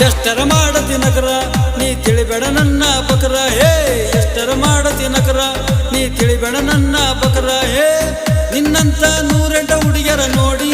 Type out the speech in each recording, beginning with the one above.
ಎಷ್ಟರ ಮಾಡತಿ ನಗರ, ನೀ ತಿಳಿಬೇಡ ನನ್ನ ಬಕರ. ಹೇ, ಎಷ್ಟರ ಮಾಡತಿ ನಗರ, ನೀ ತಿಳಿಬೇಡ ನನ್ನ ಬಕರ. ಹೇ, ನಿನ್ನಂತ ನೂರೆಂಟ ಹುಡುಗಿಯರ ನೋಡಿ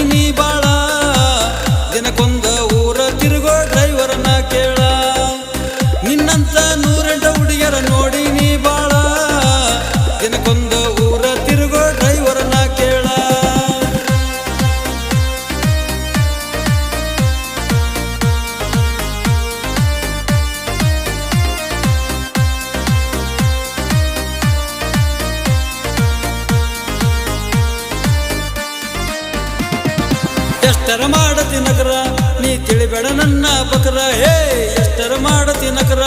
ಎಷ್ಟರ ಮಾಡತಿ ನಗರ, ನೀ ತಿಳಿಬೇಡ ನನ್ನ ಬಕರ. ಹೇ, ಎಷ್ಟರ ಮಾಡತಿ ನಗರ,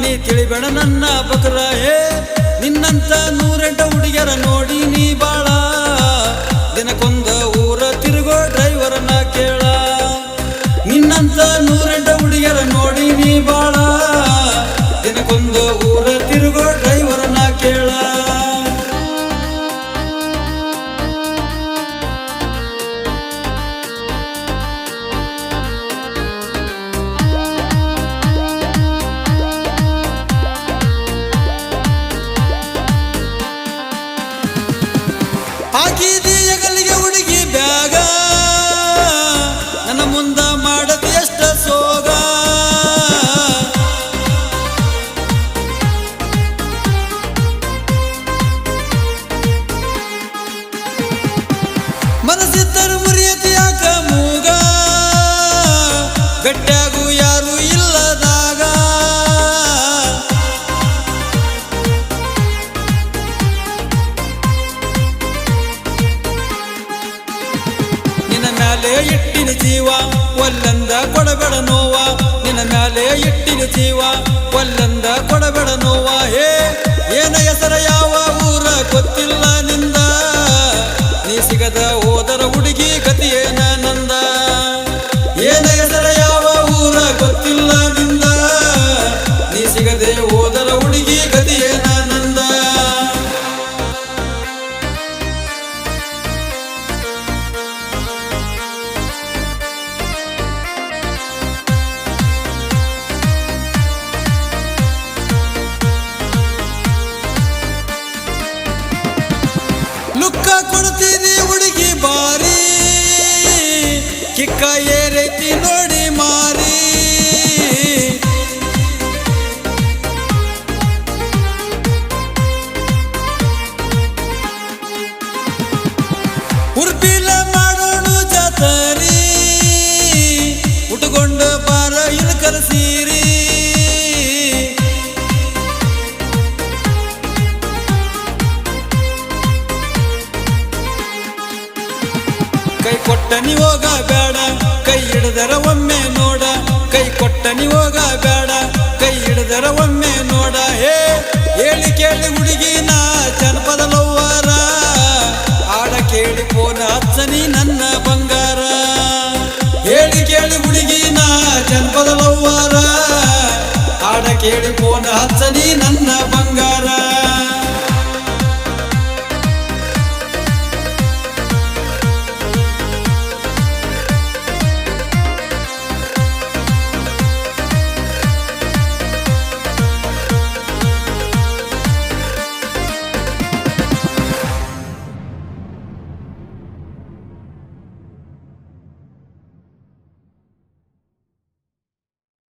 ನೀ ತಿಳಿಬೇಡ ನನ್ನ ಬಕರ. ಹೇ, ನಿನ್ನಂತ ನೂರೆಂಟ ಹುಡುಗಿಯರ ನೋಡಿ ನೀ ಬಾಳ. ದಿನಕ್ಕೊಂದ ಊರ ತಿರುಗೋ ಡ್ರೈವರನ್ನ ಕೇಳ. ನಿನ್ನಂತ ನೂರೆಂಟ ಹುಡುಗಿಯರ ನೋಡಿ ನೀ ಬಾಳ. ಒಲ್ಲಂದ ಕೊಡಬೇಡ ಲುಕ್ಕ ಕೊಡ್ತೀರಿ ಹುಡುಗಿ ಬಾರಿ ಕಿಕ್ಕ ಏರೈತಿ ನೋಡಿ ಮಾರಿ ಉರ್ಪಿಲ ಮಾಡೋಣ ಜಾತರಿ ಉಟ್ಕೊಂಡು ಬಾರ ಇಲ್ಕರ ಸೀರಿ ಕೊಟ್ಟ ಹೋಗ ಬೇಡ. ಕೈ ಹಿಡಿದರ ಒಮ್ಮೆ ನೋಡ. ಕೈ ಕೊಟ್ಟ ಹೋಗ ಬೇಡ. ಕೈ ಹಿಡಿದರ ಒಮ್ಮೆ ನೋಡ. ಹೇ, ಹೇಳಿ ಕೇಳಿ ಹುಡುಗಿನ ಜನಪದ ಲವ್ವಾರ. ಆಡ ಕೇಳಿ ಫೋನ್ ಹಚ್ಚನಿ ನನ್ನ ಬಂಗಾರ. ಹೇಳಿ ಕೇಳಿ ಹುಡುಗಿನ ಜನಪದ ಲವ್ವಾರ. ಆಡ ಕೇಳಿ ಫೋನ್ ಹಚ್ಚನಿ ನನ್ನ ಬಂಗಾರ.